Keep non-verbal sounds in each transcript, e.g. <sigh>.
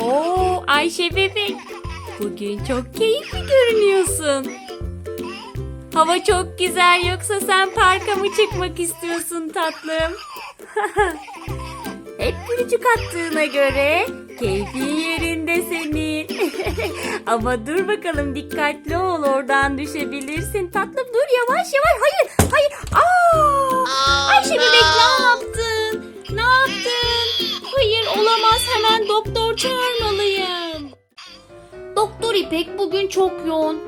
Oo Ayşe bebek. Bugün çok keyifli görünüyorsun. Hava çok güzel yoksa sen parka mı çıkmak istiyorsun tatlım? <laughs> Hep gülücük attığına göre keyfin yerinde senin. <laughs> Ama dur bakalım dikkatli ol oradan düşebilirsin. Tatlım dur yavaş yavaş. Hayır hemen doktor çağırmalıyım. Doktor İpek bugün çok yoğun.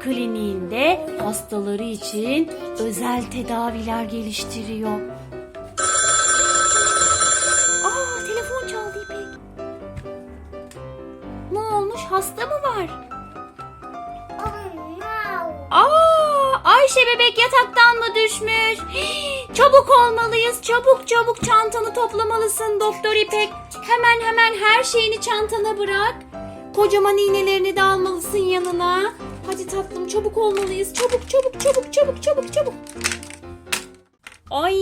Kliniğinde hastaları için özel tedaviler geliştiriyor. Aa telefon çaldı İpek. Ne olmuş hasta mı var? Ayşe bebek yataktan mı düşmüş? <gasps> Çabuk olmalıyız çabuk çabuk çantanı toplamalısın Doktor İpek. Hemen hemen her şeyini çantana bırak. Kocaman iğnelerini de almalısın yanına. Hadi tatlım çabuk olmalıyız. Çabuk çabuk çabuk çabuk çabuk çabuk. Ay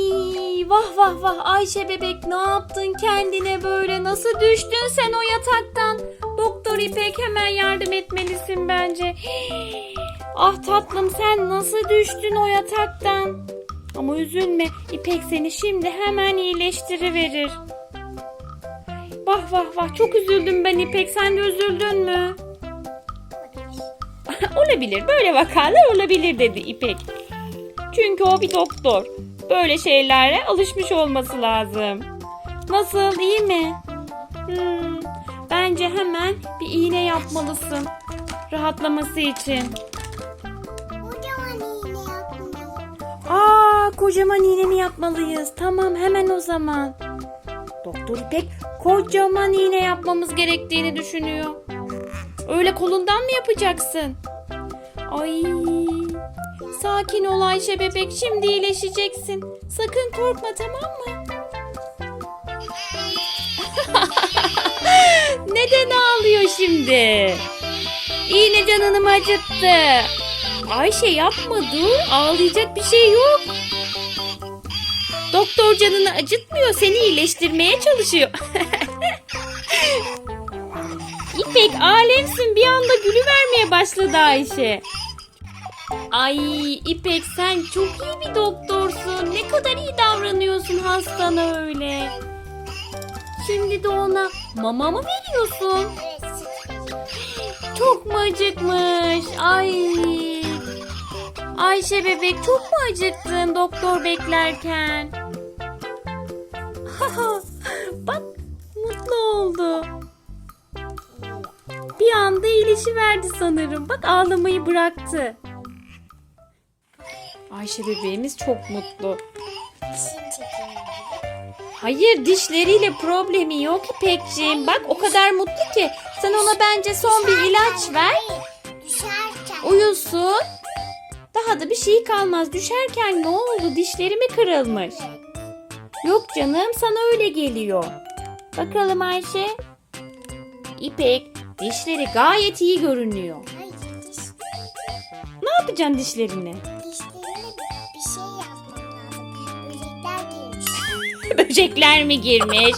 vah vah vah Ayşe bebek ne yaptın kendine böyle nasıl düştün sen o yataktan? Doktor İpek hemen yardım etmelisin bence. Hii, <gasps> Ah tatlım sen nasıl düştün o yataktan? Ama üzülme İpek seni şimdi hemen iyileştiriverir. Vah vah vah çok üzüldüm ben İpek sen de üzüldün mü? <laughs> olabilir böyle vakalar olabilir dedi İpek. Çünkü o bir doktor. Böyle şeylere alışmış olması lazım. Nasıl iyi mi? Hmm, bence hemen bir iğne yapmalısın. Rahatlaması için. Kocaman iğne mi yapmalıyız? Tamam hemen o zaman. Doktor İpek kocaman iğne yapmamız gerektiğini düşünüyor. Öyle kolundan mı yapacaksın? Ay. Sakin ol Ayşe bebek şimdi iyileşeceksin. Sakın korkma tamam mı? <laughs> Neden ağlıyor şimdi? İğne canını acıttı? Ayşe yapma dur ağlayacak bir şey yok. Doktor canını acıtmıyor seni iyileştirmeye çalışıyor. <laughs> İpek alemsin bir anda gülü vermeye başladı Ayşe. Ay İpek sen çok iyi bir doktorsun. Ne kadar iyi davranıyorsun hastana öyle. Şimdi de ona mama mı veriyorsun? Çok mu acıkmış? Ay. Ayşe bebek çok mu acıktın doktor beklerken? <laughs> Bak mutlu oldu. Bir anda iyileşiverdi sanırım. Bak ağlamayı bıraktı. Ayşe bebeğimiz çok mutlu. Hayır dişleriyle problemi yok İpekciğim. Bak o kadar mutlu ki. Sen ona bence son bir ilaç ver. Düşerken. Uyusun. Daha da bir şey kalmaz. Düşerken ne oldu? Dişleri mi kırılmış? Yok canım sana öyle geliyor. Bakalım Ayşe. İpek dişleri gayet iyi görünüyor. Hayır Ne yapacaksın dişlerini? dişlerine bir şey yapmam lazım. Böcekler girmiş. <laughs> Böcekler mi girmiş?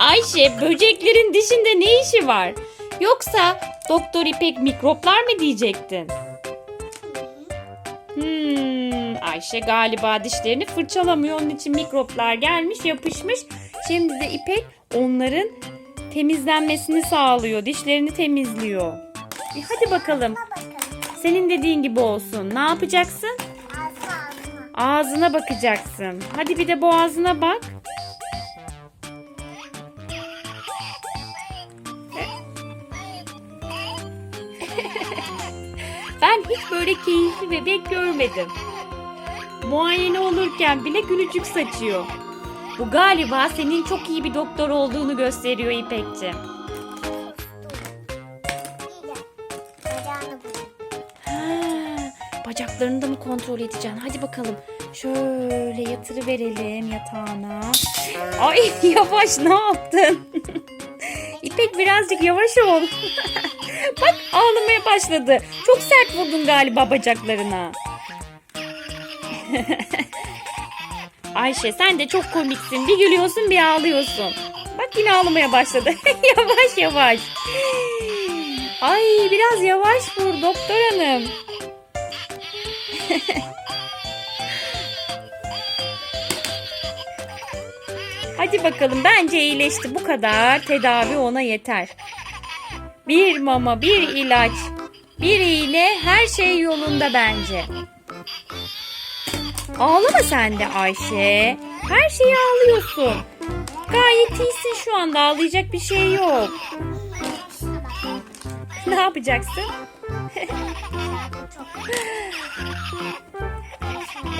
Ayşe böceklerin dişinde ne işi var? Yoksa Doktor İpek mikroplar mı diyecektin? Hmm, Ayşe galiba dişlerini fırçalamıyor. Onun için mikroplar gelmiş yapışmış. Şimdi de İpek onların temizlenmesini sağlıyor. Dişlerini temizliyor. E hadi bakalım. Senin dediğin gibi olsun. Ne yapacaksın? Ağzı ağzına. Ağzına bakacaksın. Hadi bir de boğazına bak. Ben hiç böyle keyifli bebek görmedim. Muayene olurken bile gülücük saçıyor. Bu galiba senin çok iyi bir doktor olduğunu gösteriyor. Ha, bacaklarını da mı kontrol edeceksin? Hadi bakalım. Şöyle yatırıverelim yatağına. Ay <laughs> yavaş ne yaptın? <laughs> İpek birazcık yavaş ol. <laughs> Bak ağlamaya başladı. Çok sert vurdun galiba bacaklarına. <laughs> Ayşe sen de çok komiksin. Bir gülüyorsun bir ağlıyorsun. Bak yine ağlamaya başladı. <laughs> yavaş yavaş. Ay biraz yavaş vur doktor hanım. <laughs> Hadi bakalım bence iyileşti. Bu kadar tedavi ona yeter. Bir mama, bir ilaç, bir iğne her şey yolunda bence. Ağlama sen de Ayşe. Her şeyi ağlıyorsun. Gayet iyisin şu anda ağlayacak bir şey yok. <laughs> Ne yapacaksın? <laughs>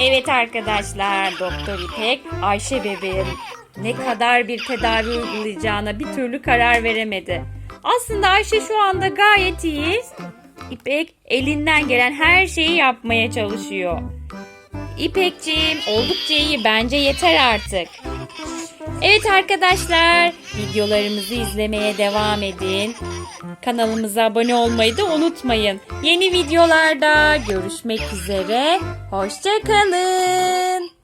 evet arkadaşlar Doktor İpek Ayşe bebeğin ne kadar bir tedavi uygulayacağına bir türlü karar veremedi. Aslında Ayşe şu anda gayet iyi. İpek elinden gelen her şeyi yapmaya çalışıyor. İpekciğim oldukça iyi bence yeter artık. Evet arkadaşlar videolarımızı izlemeye devam edin. Kanalımıza abone olmayı da unutmayın. Yeni videolarda görüşmek üzere. Hoşçakalın.